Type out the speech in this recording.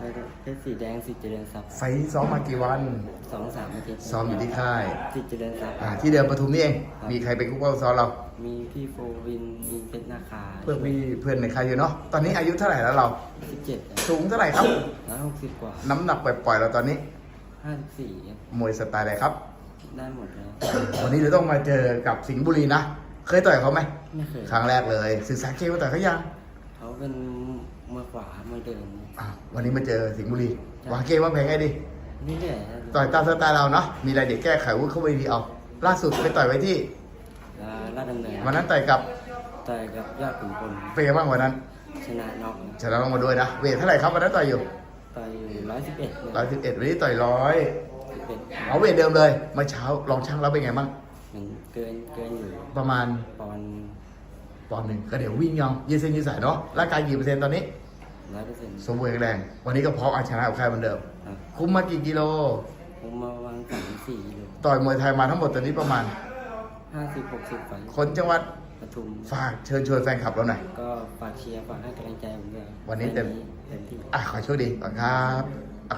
แล้วก็เพชรสีแดงสิทธิ์เจริญทรัพย์ไฟท์ซ้อมมากี่วันสองสามอาทิตย์ซ้อมอยู่ที่ค่ายสิทธิ์เจริญทรัพย์ อ่าที่เดิมปทุมนี่เองมีใครเป็นคู่เป้าซ้อมเรา มีพี่โฟวินมีเพชรนาคาเพื่อนพี่เพื่อนในค่ายอยู่เนาะ ตอนนี้อายุเท่าไหร่แล้วเรา สิบเจ็ดสูงเท่าไหร่ครับ ร้อยหกสิบกว่าน้ำหนักปล่อยๆเราตอนนี้ ห้าสิบสี่มวยสไตล์อะไรครับ ได้หมดเลยวันนี้เราต้องมาเจอกับสิงห์บุรีนะ เคยต่อยเขาไหม ไม่เคยครั้งแรกเลย ศึกษาเกมมาต่อยเขายัง เขาเป็นมือขวามือเดินอะวันนี้มาเจอสิงห์บุรีใช่วางเกมวางแผนไงดีนี่เรื่อยๆนะต่อยตามสไตล์เราเนาะมีอะไรเดี๋ยวแก้ไขวุ้เข้าไปดีเอาล่าสุดไปต่อยไว้ที่แล้วลาดดำเนินวันนั้นต่อยกับต่อยกับยอดขุนพลเป็นไงบ้างวันนั้นชนะน็อกชนะลงมาด้วยนะเวทเท่าไหร่ครับวันนั้นต่อยอยู่ต่อยร้อยสิบเอ็ดร้อยสิบเอ็ดวันนี้ต่อยร้อยสิบเอ็ดเอาเวทเดิมเลยเมื่อเช้าลองชั่งแล้วเป็นไงบ้างมันเกินเกินอยู่ประมาณปอน ปอนด์หนึ่งก็เดี๋ยววิ่งยองยืดเส้นยืดสายเนาะร่างกายกี่เปอร์เซ็นต์ตอนนี้ร้อยเปอร์เซ็นต์สมบูรณ์แข็งแรง วันนี้ก็พร้อมเอาชนะกับใครเหมือนเดิม ครับคุมมากี่กิโล ผมมาวางสามสี่กิโลต่อยมวยไทยมาทั้งหมดตอนนี้ประมาณ ห้าสิบหกสิบไฟคนจังหวัดปทุม ฝากเชิญชวนแฟนคลับเราหน่อย ก็ฝากเชียร์ฝากให้กำลังใจผมด้วยวันนี้เต็ม เต็มที่ อะขอโชคดีก่อนครับ